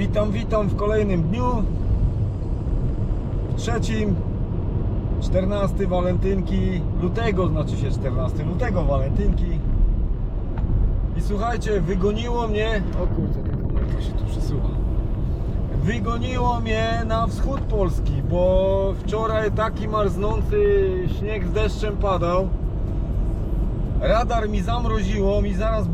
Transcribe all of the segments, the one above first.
Witam, witam w kolejnym dniu. W trzecim, 14 walentynki lutego, znaczy się 14 lutego walentynki. I słuchajcie, wygoniło mnie. O kurczę, ta kamerka się tu przesuwa. Wygoniło mnie na wschód Polski, bo wczoraj taki marznący śnieg z deszczem padał. Radar mi zamroziło, mi zaraz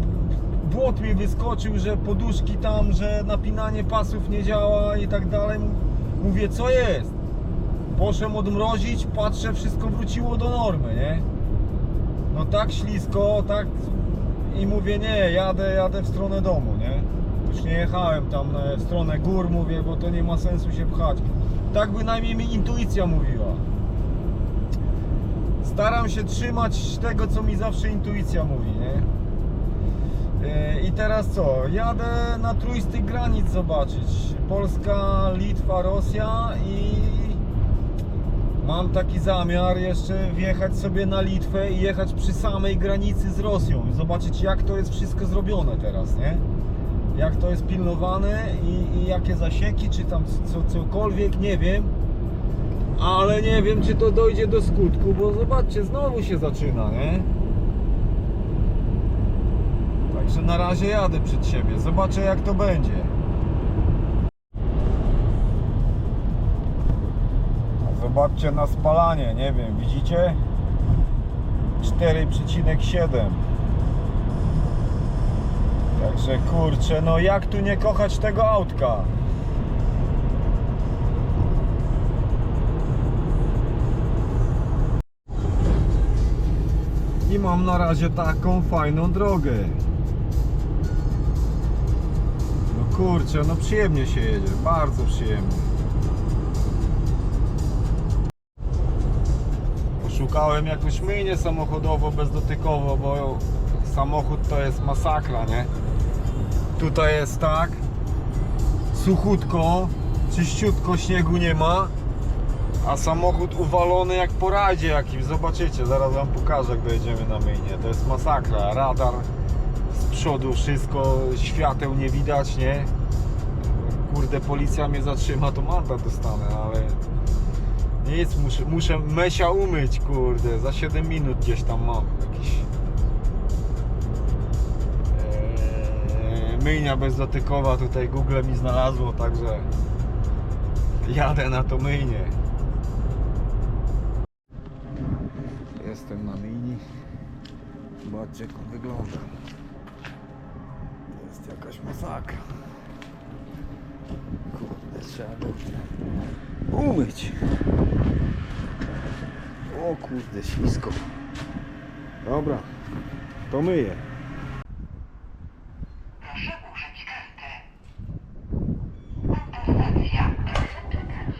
błot mi wyskoczył, że poduszki tam, że napinanie pasów nie działa i tak dalej. Mówię, co jest? Poszłem odmrozić, patrzę, wszystko wróciło do normy, nie? No tak ślisko, tak i mówię, nie, jadę, jadę w stronę domu, nie? Już nie jechałem tam e, w stronę gór, mówię, bo to nie ma sensu się pchać. Tak bynajmniej mi intuicja mówiła. Staram się trzymać tego, co mi zawsze intuicja mówi, nie? E, I teraz co? Jadę na trójstych granic zobaczyć. Polska, Litwa, Rosja i mam taki zamiar jeszcze wjechać sobie na Litwę i jechać przy samej granicy z Rosją. Zobaczyć jak to jest wszystko zrobione teraz, nie? Jak to jest pilnowane i, i jakie zasieki, czy tam co, cokolwiek, nie wiem. Ale nie wiem, czy to dojdzie do skutku, bo zobaczcie, znowu się zaczyna, nie? Także na razie jadę przed siebie. Zobaczę jak to będzie. Zobaczcie na spalanie, nie wiem, widzicie? 4,7 Także kurczę, no jak tu nie kochać tego autka? I mam na razie taką fajną drogę. Kurczę, no przyjemnie się jedzie, bardzo przyjemnie. Poszukałem jakąś myjnię samochodowo, bezdotykowo, bo samochód to jest masakra, nie? Tutaj jest tak, suchutko, czyściutko, śniegu nie ma, a samochód uwalony jak po radzie jakimś. Zobaczycie, zaraz wam pokażę, jak dojedziemy na myjnię. To jest masakra. Radar przodu, wszystko, świateł nie widać, nie? Kurde, policja mnie zatrzyma, to mandat dostanę, ale nic, muszę, muszę mesia umyć, kurde. Za 7 minut gdzieś tam mam jakiś Eee, myjnia bezdotykowa tutaj Google mi znalazło, także jadę na to myjnie. Jestem na myjni. Zobaczcie jak on wygląda. Jakaś masakra. Kurde, trzeba umyć. O kurde, ślisko. Dobra, to myję. Proszę użyć karty. Autostacja. Proszę czekać.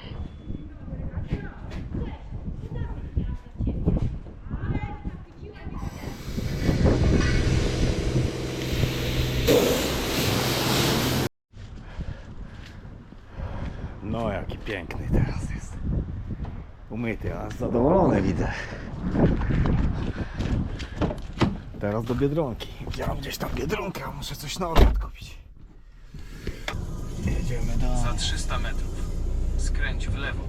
No jaki piękny teraz jest. Umyty, a zadowolony widzę. Biedronki. Widziałem gdzieś tam Biedronkę, a muszę coś na obiad kupić. Jedziemy do... Za 300 metrów. Skręć w lewo.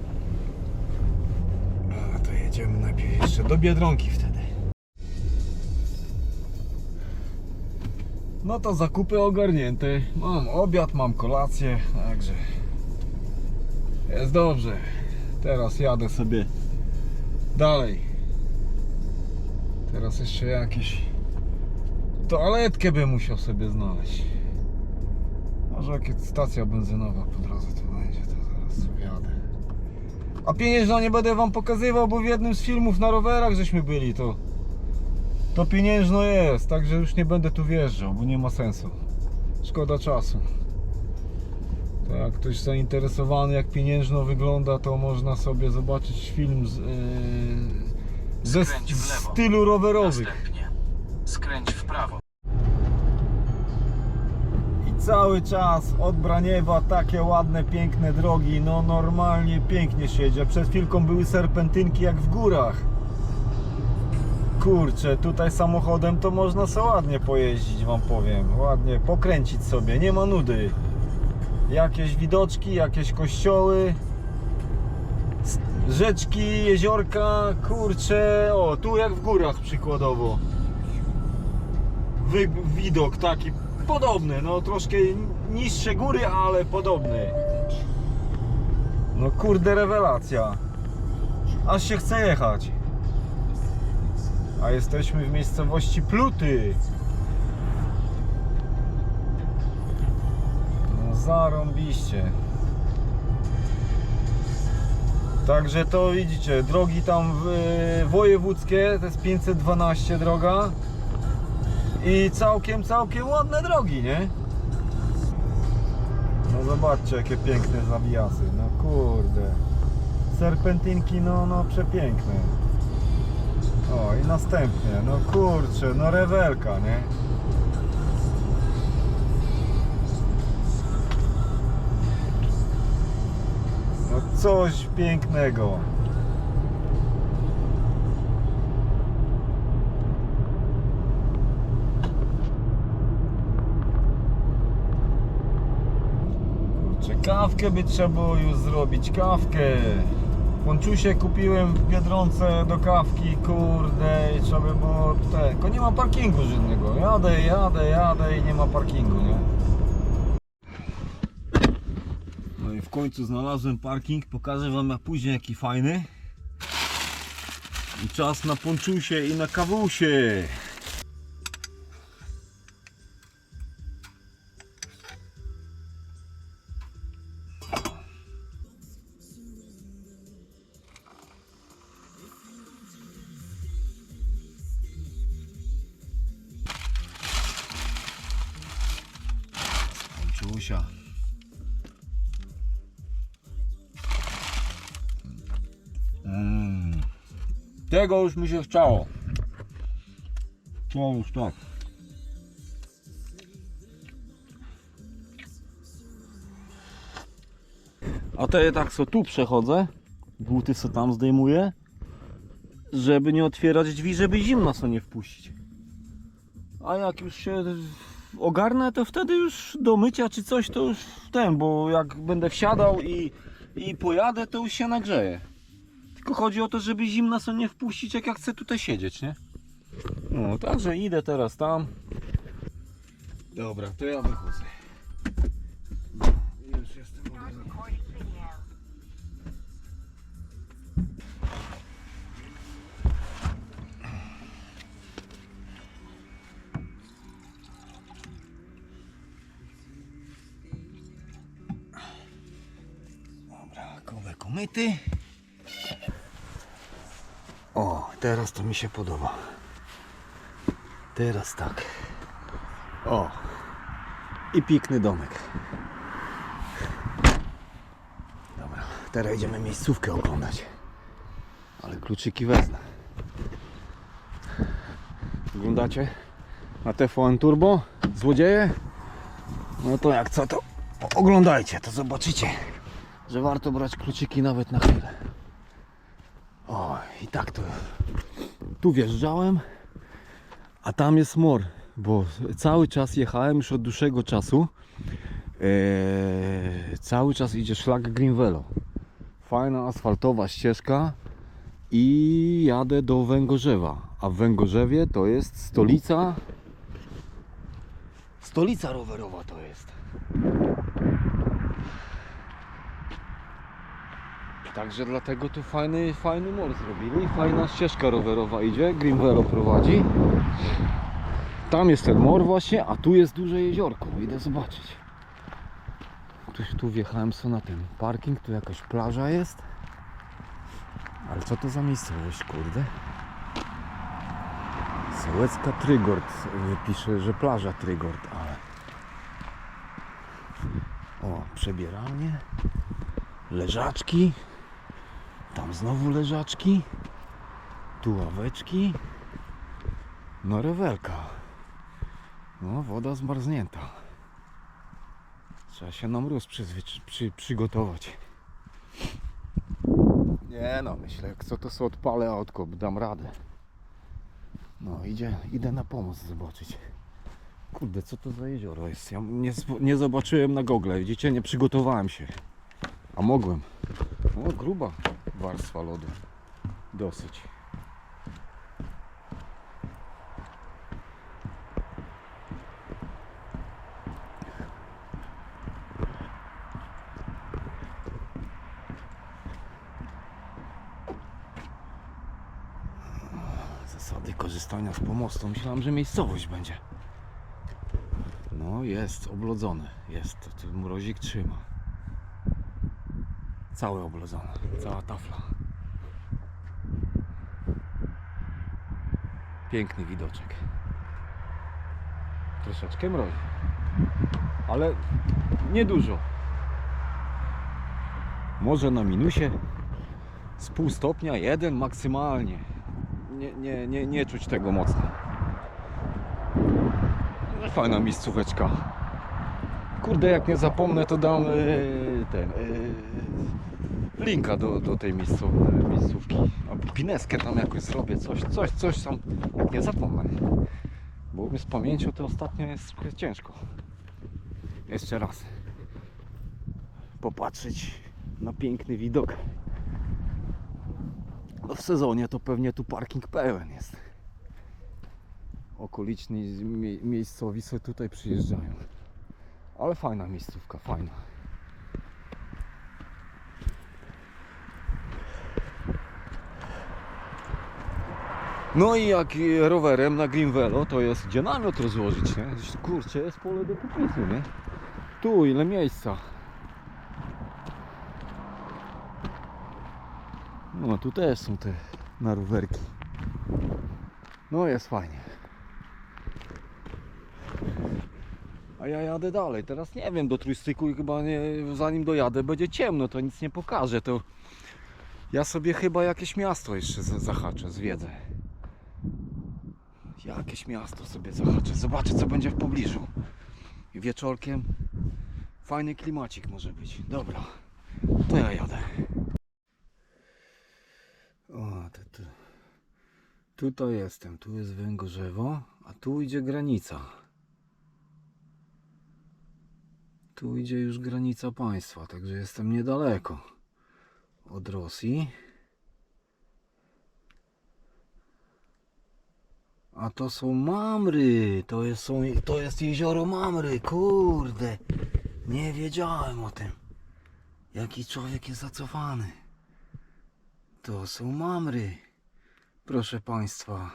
A to jedziemy najpierw jeszcze do Biedronki wtedy. No to zakupy ogarnięte. Mam obiad, mam kolację, także jest dobrze. Teraz jadę sobie dalej. Teraz jeszcze jakieś toaletkę bym musiał sobie znaleźć. Może jakaś stacja benzynowa po drodze to będzie, to zaraz sobie jadę. A pieniężna nie będę wam pokazywał, bo w jednym z filmów na rowerach żeśmy byli, to to pieniężno jest, także już nie będę tu wjeżdżał, bo nie ma sensu. Szkoda czasu. To jak ktoś zainteresowany jak pieniężno wygląda, to można sobie zobaczyć film z, yy, ze stylu rowerowych. Skręć w prawo. I cały czas od Braniewa takie ładne, piękne drogi. No normalnie pięknie się jedzie. Przed chwilką były serpentynki jak w górach. Kurczę, tutaj samochodem to można sobie ładnie pojeździć, wam powiem. Ładnie pokręcić sobie, nie ma nudy. Jakieś widoczki, jakieś kościoły, rzeczki, jeziorka, kurcze, o tu jak w górach przykładowo. Widok taki podobny, no troszkę niższe góry, ale podobny. No kurde rewelacja. Aż się chce jechać. A jesteśmy w miejscowości Pluty. No zarąbiście. Także to widzicie, drogi tam w- wojewódzkie, to jest 512 droga. I całkiem, całkiem ładne drogi, nie? No zobaczcie jakie piękne zawijasy, no kurde. Serpentynki, no, no przepiękne. O i następnie, no kurczę, no rewelka, nie? No coś pięknego. Kurczę, kawkę by trzeba było już zrobić, kawkę. Ponczusie kupiłem w Biedronce do kawki, kurde, i trzeba by było te, tylko nie ma parkingu żadnego. Jadę, jadę, jadę i nie ma parkingu, nie? No i w końcu znalazłem parking, pokażę wam jak później jaki fajny. I czas na ponczusie i na kawusie. Tego już mi się chciało. To już tak. A te tak co tu przechodzę, buty co tam zdejmuję, żeby nie otwierać drzwi, żeby zimno co nie wpuścić. A jak już się ogarnę, to wtedy już do mycia czy coś, to już ten, bo jak będę wsiadał i, i pojadę, to już się nagrzeje. Chodzi o to, żeby zimna sobie nie wpuścić, jak ja chcę tutaj siedzieć, nie? No, także idę teraz tam. Dobra, to ja wychodzę. Już jestem. Dobra, kowek umyty. O, teraz to mi się podoba. Teraz tak. O. I pikny domek. Dobra, teraz idziemy miejscówkę oglądać. Ale kluczyki wezmę. Oglądacie? Na TVN Turbo? Złodzieje? No to jak co to oglądajcie, to zobaczycie, że warto brać kluczyki nawet na chwilę. I tak to. Tu wjeżdżałem, a tam jest mor, bo cały czas jechałem już od dłuższego czasu. Eee, cały czas idzie szlak Greenvelo. Fajna asfaltowa ścieżka i jadę do Węgorzewa. A w Węgorzewie to jest stolica. Stolica rowerowa to jest. Także dlatego tu fajny, fajny mor zrobili. Fajna ścieżka rowerowa idzie. Greenvelo prowadzi. Tam jest ten mor właśnie, a tu jest duże jeziorko. Idę zobaczyć. Tu, tu wjechałem sobie na ten parking, tu jakaś plaża jest. Ale co to za miejscowość, kurde? Sołecka Trygord. Pisze, że plaża Trygord, ale... O, przebieralnie. Leżaczki. Tam znowu leżaczki. Tu ławeczki. No rewelka. No woda zmarznięta. Trzeba się na mróz przy, przygotować. Nie no, myślę, co to sobie odpalę autko, dam radę. No idzie, idę na pomoc zobaczyć. Kurde, co to za jezioro jest? Ja nie, nie zobaczyłem na gogle, widzicie? Nie przygotowałem się. A mogłem. O, gruba warstwa lodu. Dosyć. Zasady korzystania z pomostu. Myślałem, że miejscowość będzie. No jest, oblodzone. Jest, mrozik trzyma. Całe oblodzone, cała tafla. Piękny widoczek. Troszeczkę mrozi. Ale niedużo. Może na minusie z pół stopnia, jeden maksymalnie. Nie, nie, nie, nie czuć tego mocno. Fajna miejscóweczka. Kurde, jak nie zapomnę, to dam e, ten e, linka do, do tej miejscu- miejscówki. Albo pineskę tam jakoś zrobię, coś, coś, coś tam, jak nie zapomnę. Bo z pamięcią to ostatnio jest trochę ciężko. Jeszcze raz. Popatrzeć na piękny widok. No w sezonie to pewnie tu parking pełen jest. Okoliczni mie- miejscowi sobie tutaj przyjeżdżają. Ale fajna miejscówka, fajna. No i jak rowerem na Greenvelo to jest gdzie namiot rozłożyć, nie? Kurczę, jest pole do popisu, nie? Tu ile miejsca. No tu też są te na rowerki. No jest fajnie. A ja jadę dalej. Teraz nie wiem do trójstyku i chyba nie, zanim dojadę będzie ciemno, to nic nie pokaże. To ja sobie chyba jakieś miasto jeszcze za- zahaczę, zwiedzę. Jakieś miasto sobie zahaczę. Zobaczę co będzie w pobliżu. I wieczorkiem fajny klimacik może być. Dobra, to ja jadę. O, to, tu. Tutaj jestem, tu jest Węgorzewo, a tu idzie granica. Tu idzie już granica państwa, także jestem niedaleko od Rosji. A to są Mamry, to jest, są, to jest jezioro Mamry, kurde. Nie wiedziałem o tym. Jaki człowiek jest zacofany. To są Mamry, proszę Państwa.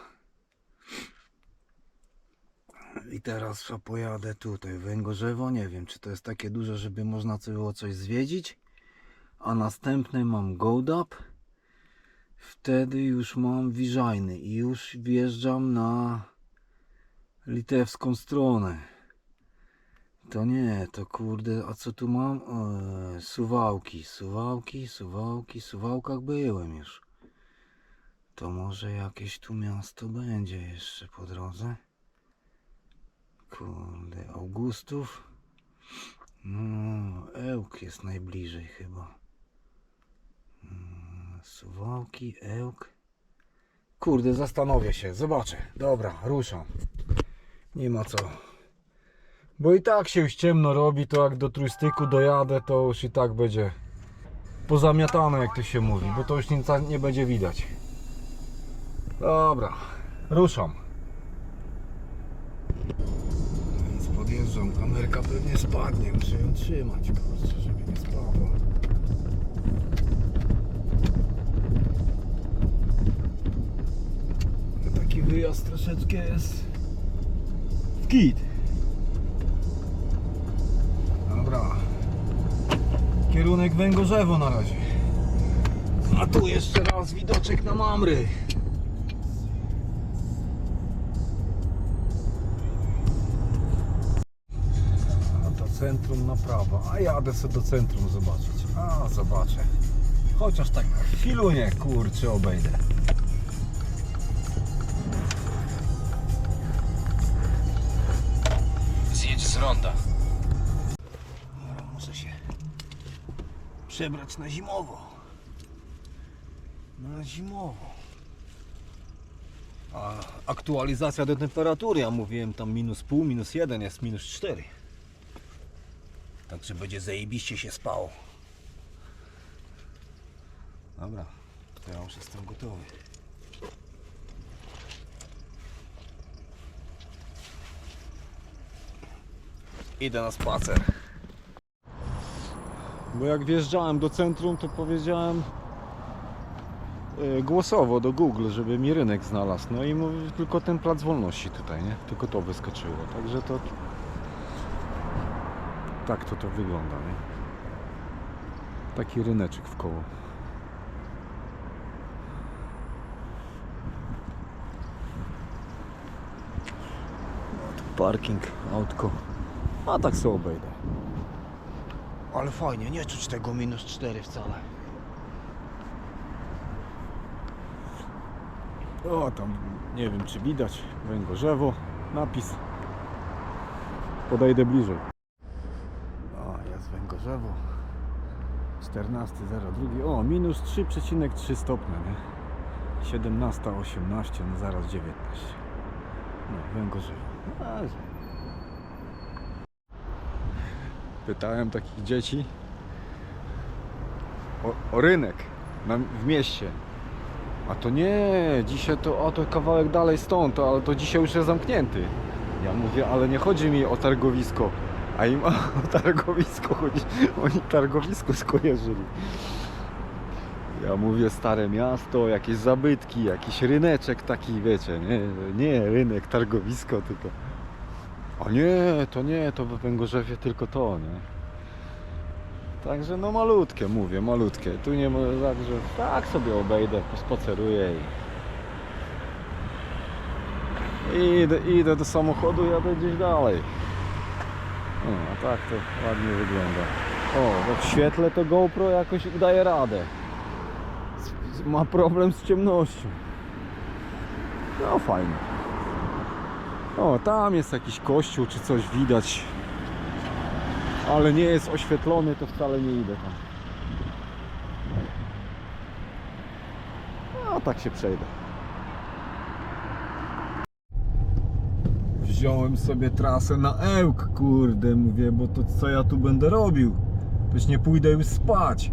I teraz ja pojadę tutaj, Węgorzewo, nie wiem czy to jest takie duże, żeby można było coś zwiedzić. A następny mam Goldap. Wtedy już mam Wiżajny i już wjeżdżam na litewską stronę. To nie, to kurde, a co tu mam? E, suwałki, suwałki, suwałki, suwałkach byłem już. To może jakieś tu miasto będzie jeszcze po drodze. Kurde, Augustów. No, Ełk jest najbliżej chyba. Mm, Suwałki, Ełk. Kurde, zastanowię się, zobaczę. Dobra, ruszam. Nie ma co. Bo i tak się już ciemno robi, to jak do trójstyku dojadę, to już i tak będzie pozamiatane, jak to się mówi, bo to już nic nie będzie widać. Dobra, ruszam. Więc podjeżdżam, kamerka pewnie spadnie, muszę ją trzymać, kurczę, żeby nie spadła. Wyjazd troszeczkę jest w kit. Dobra. Kierunek Węgorzewo na razie. A tu jeszcze raz widoczek na Mamry. A to centrum na prawo. A jadę sobie do centrum zobaczyć. A zobaczę. Chociaż tak na chwilunie kurczę obejdę. Przebrać na zimowo. Na zimowo. A aktualizacja do temperatury, ja mówiłem tam minus pół, minus jeden, jest minus cztery. Także będzie zajebiście się spało. Dobra, to ja już jestem gotowy. Idę na spacer. Bo jak wjeżdżałem do centrum, to powiedziałem e, głosowo do Google, żeby mi rynek znalazł. No i mówi, tylko ten plac wolności tutaj, nie? Tylko to wyskoczyło. Także to tak to to wygląda, nie? Taki ryneczek w koło. Parking, autko. A tak sobie obejdę. Ale fajnie, nie czuć tego minus 4 wcale. O, tam nie wiem czy widać węgorzewo, napis. Podejdę bliżej. O, jest węgorzewo. 14.02. O, minus 3,3 stopnia, nie? 17.18, no zaraz 19. No, węgorzewo. No, ale- Pytałem takich dzieci o, o rynek na, w mieście. A to nie, dzisiaj to, o to kawałek dalej stąd, to, ale to dzisiaj już jest zamknięty. Ja mówię, ale nie chodzi mi o targowisko, a im o targowisko chodzi. Oni targowisko skojarzyli. Ja mówię stare miasto, jakieś zabytki, jakiś ryneczek taki, wiecie, nie, nie rynek, targowisko, tylko. O nie, to nie, to w Węgorzewie tylko to, nie. Także no malutkie, mówię, malutkie. Tu nie ma, także tak sobie obejdę, pospaceruję i... Idę, idę do samochodu, jadę gdzieś dalej. No, a tak to ładnie wygląda. O, w świetle to GoPro jakoś daje radę. Ma problem z ciemnością. No fajnie. O, tam jest jakiś kościół czy coś widać. Ale nie jest oświetlony, to wcale nie idę tam. No, tak się przejdę. Wziąłem sobie trasę na Ełk, kurde, mówię, bo to co ja tu będę robił? Toś nie pójdę już spać.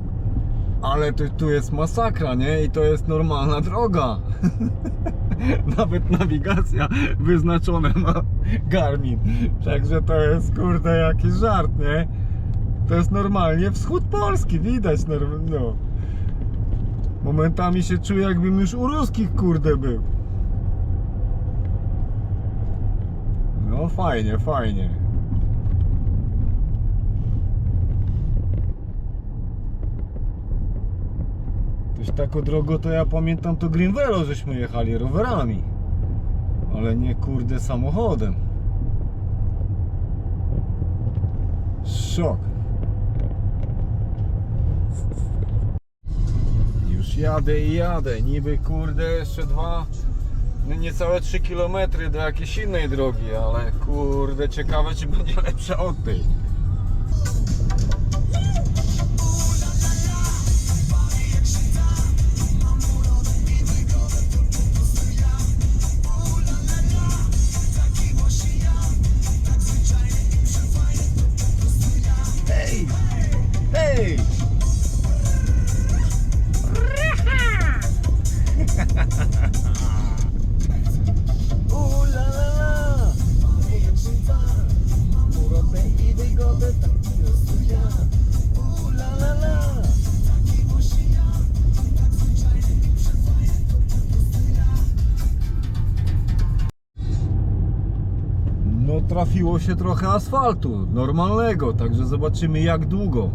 Ale to, tu jest masakra, nie? I to jest normalna droga. Nawet nawigacja wyznaczona ma Garmin. Także to jest kurde jakiś żart, nie? To jest normalnie wschód Polski, widać no. Momentami się czuję jakbym już u ruskich kurde był. No fajnie, fajnie. Toś taką drogą to ja pamiętam to Greenvelo żeśmy jechali rowerami. Ale nie kurde samochodem. Szok. Już jadę i jadę. Niby kurde jeszcze dwa, no niecałe 3 km do jakiejś innej drogi, ale kurde ciekawe czy będzie lepsza od tej. Trafiło się trochę asfaltu, normalnego, także zobaczymy jak długo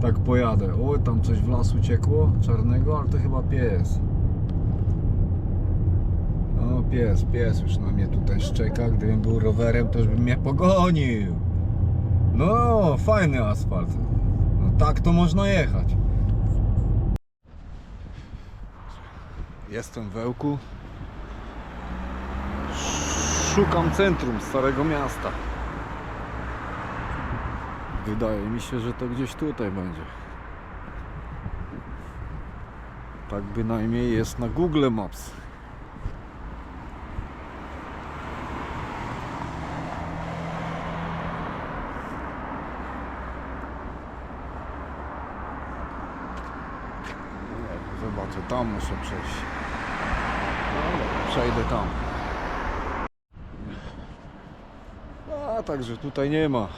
tak pojadę. O, tam coś w las uciekło, czarnego, ale to chyba pies. No pies, pies już na mnie tutaj szczeka, gdybym był rowerem, to już bym mnie pogonił. No, fajny asfalt. No tak to można jechać. Jestem w Ełku szukam centrum Starego Miasta. Wydaje mi się, że to gdzieś tutaj będzie. Tak bynajmniej jest na Google Maps. Zobaczę, tam muszę przejść. Przejdę tam. Także tutaj nie ma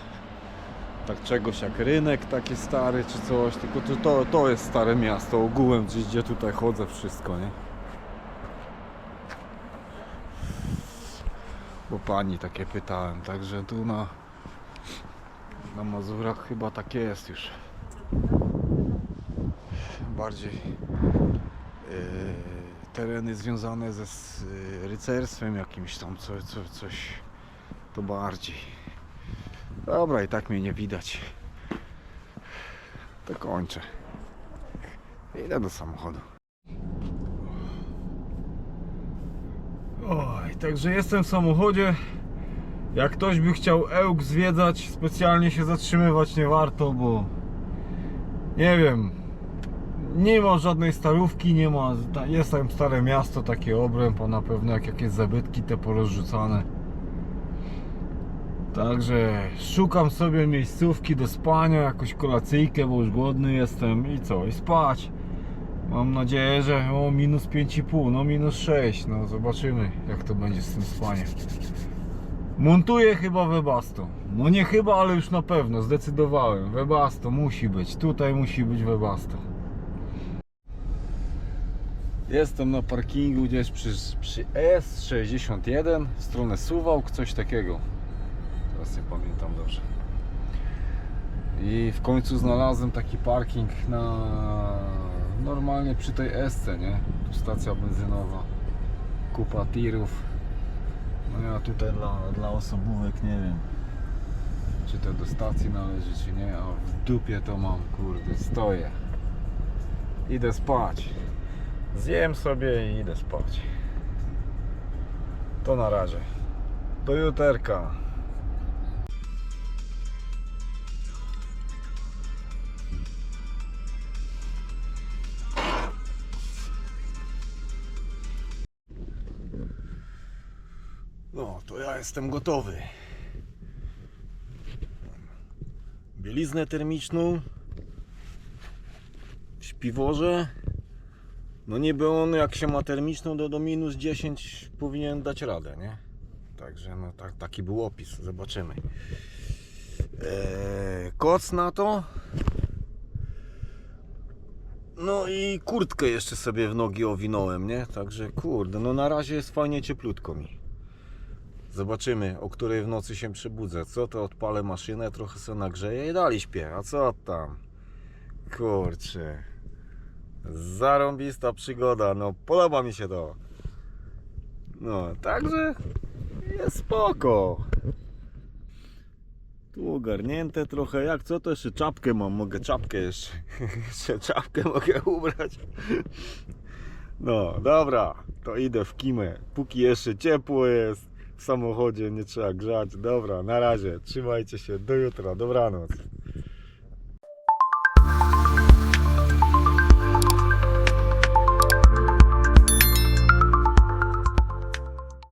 tak czegoś jak rynek taki stary czy coś, tylko to, to, to jest stare miasto ogółem, gdzieś gdzie tutaj chodzę wszystko, nie? Bo pani takie pytałem, także tu na na Mazurach chyba tak jest już. Bardziej yy, tereny związane ze s- yy, rycerstwem jakimś tam, co, co, coś to bardziej. Dobra, i tak mnie nie widać. To kończę. Idę do samochodu. Oj, także jestem w samochodzie. Jak ktoś by chciał Ełk zwiedzać, specjalnie się zatrzymywać nie warto, bo nie wiem. Nie ma żadnej starówki, nie ma. Jest tam stare miasto, takie obręb, a na pewno jak jakieś zabytki te porozrzucane. Także szukam sobie miejscówki do spania, jakąś kolacyjkę, bo już głodny jestem i co, i spać. Mam nadzieję, że o minus 5,5, no minus 6, no zobaczymy jak to będzie z tym spaniem. Montuję chyba Webasto. No nie chyba, ale już na pewno, zdecydowałem. Webasto musi być, tutaj musi być Webasto. Jestem na parkingu gdzieś przy, przy S61 w stronę Suwałk, coś takiego. Teraz nie pamiętam dobrze. I w końcu znalazłem taki parking na normalnie przy tej SC, nie? Tu stacja benzynowa. Kupa tirów. No ja tutaj dla, dla osobówek nie wiem czy to do stacji należy czy nie, a w dupie to mam, kurde, stoję. Idę spać. Zjem sobie i idę spać. To na razie. Do juterka. Jestem gotowy. Bieliznę termiczną w śpiworze. No niby on jak się ma termiczną do, do minus 10 powinien dać radę, nie? Także no tak, taki był opis, zobaczymy. Eee, koc na to. No i kurtkę jeszcze sobie w nogi owinąłem, nie? Także kurde, no na razie jest fajnie cieplutko mi. Zobaczymy, o której w nocy się przebudzę. Co to odpalę maszynę, trochę sobie nagrzeję i dalej śpię. A co tam? Kurczę. Zarąbista przygoda, no podoba mi się to. No, także jest spoko. Tu ogarnięte trochę, jak co to jeszcze czapkę mam, mogę czapkę jeszcze, jeszcze czapkę mogę ubrać. No, dobra, to idę w kimę, póki jeszcze ciepło jest, samochodzie nie trzeba grzać. Dobra, na razie, trzymajcie się, do jutra, dobranoc.